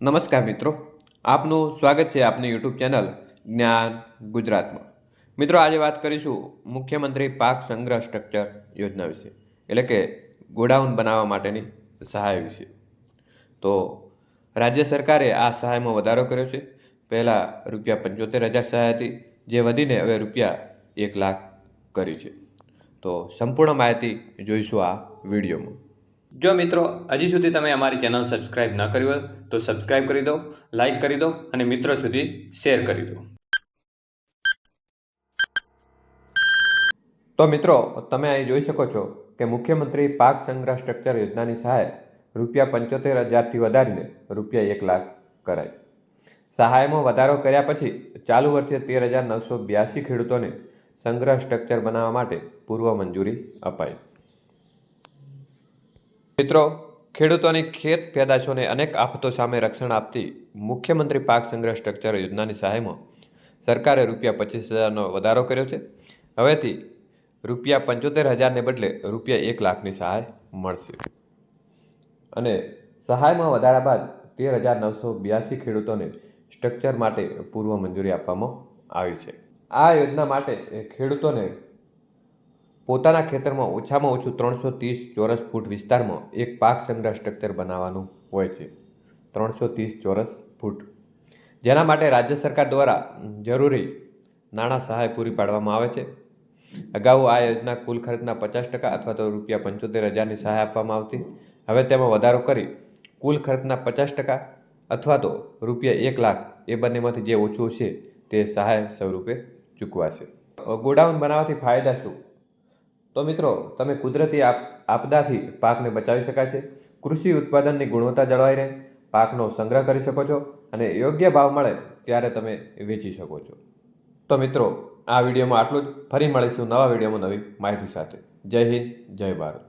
નમસ્કાર મિત્રો. આપનું સ્વાગત છે આપની યુટ્યુબ ચેનલ જ્ઞાન ગુજરાતમાં. મિત્રો, આજે વાત કરીશું મુખ્યમંત્રી પાક સંગ્રહ સ્ટ્રક્ચર યોજના વિશે, એટલે કે ગોડાઉન બનાવવા માટેની સહાય વિશે. તો રાજ્ય સરકારે આ સહાયમાં વધારો કર્યો છે. પહેલાં રૂપિયા પંચોતેર હજાર સહાય હતી, જે વધીને હવે રૂપિયા એક લાખ કરી છે. તો સંપૂર્ણ માહિતી જોઈશું આ વિડીયોમાં. જો મિત્રો, હજી સુધી તમે અમારી ચેનલ સબસ્ક્રાઇબ ન કરી હોય, તો સબસ્ક્રાઇબ કરી દો લાઇક કરી દો અને મિત્રો સુધી શેર કરી દો. તો મિત્રો, તમે અહીં જોઈ શકો છો કે મુખ્યમંત્રી પાક સંગ્રહ સ્ટ્રક્ચર યોજનાની સહાય રૂપિયા પંચોતેર હજારથી વધારીને રૂપિયા એક લાખ કરાઈ. સહાયમાં વધારો કર્યા પછી ચાલુ વર્ષે તેર હજાર નવસો બ્યાસી ખેડૂતોને સંગ્રહ સ્ટ્રક્ચર બનાવવા માટે પૂર્વ મંજૂરી અપાઈ. મિત્રો, ખેડૂતોની ખેત પેદાશોને અનેક આફતો સામે રક્ષણ આપતી મુખ્યમંત્રી પાક સંગ્રહ સ્ટ્રક્ચર યોજનાની સહાયમાં સરકારે રૂપિયા પચીસ હજારનો વધારો કર્યો છે. હવેથી રૂપિયા પંચોતેર હજારને બદલે રૂપિયા એક લાખની સહાય મળશે. અને સહાયમાં વધારા બાદ તેર હજાર નવસો બ્યાસી ખેડૂતોને સ્ટ્રક્ચર માટે પૂર્વ મંજૂરી આપવામાં આવી છે. આ યોજના માટે ખેડૂતોને પોતાના ખેતરમાં ઓછામાં ઓછું ત્રણસો ત્રીસ ચોરસ ફૂટ વિસ્તારમાં એક પાક સંગ્રહ સ્ટ્રક્ચર બનાવવાનું હોય છે. ત્રણસો ત્રીસ ચોરસ ફૂટ. જેના માટે રાજ્ય સરકાર દ્વારા જરૂરી નાણાં સહાય પૂરી પાડવામાં આવે છે. અગાઉ આ યોજના કુલ ખર્ચના પચાસ ટકા અથવા તો રૂપિયા પંચોતેર હજારની સહાય આપવામાં આવતી. હવે તેમાં વધારો કરી કુલ ખર્ચના પચાસ ટકા અથવા તો રૂપિયા એક લાખ એ બંનેમાંથી જે ઓછું છે તે સહાય સ્વરૂપે ચૂકવાશે. ગોડાઉન બનાવવાથી ફાયદા શું? તો મિત્રો, તમે કુદરતી આપ, આપદાથી પાકને બચાવી શકાય છે. કૃષિ ઉત્પાદનની ગુણવત્તા જળવાઈ રહે, પાકનો સંગ્રહ કરી શકો છો અને યોગ્ય ભાવ મળે ત્યારે તમે વેચી શકો છો. તો મિત્રો, આ વિડીયોમાં આટલું જ. ફરી મળીશું નવા વિડીયોમાં નવી માહિતી સાથે. જય હિન્દ, જય ભારત.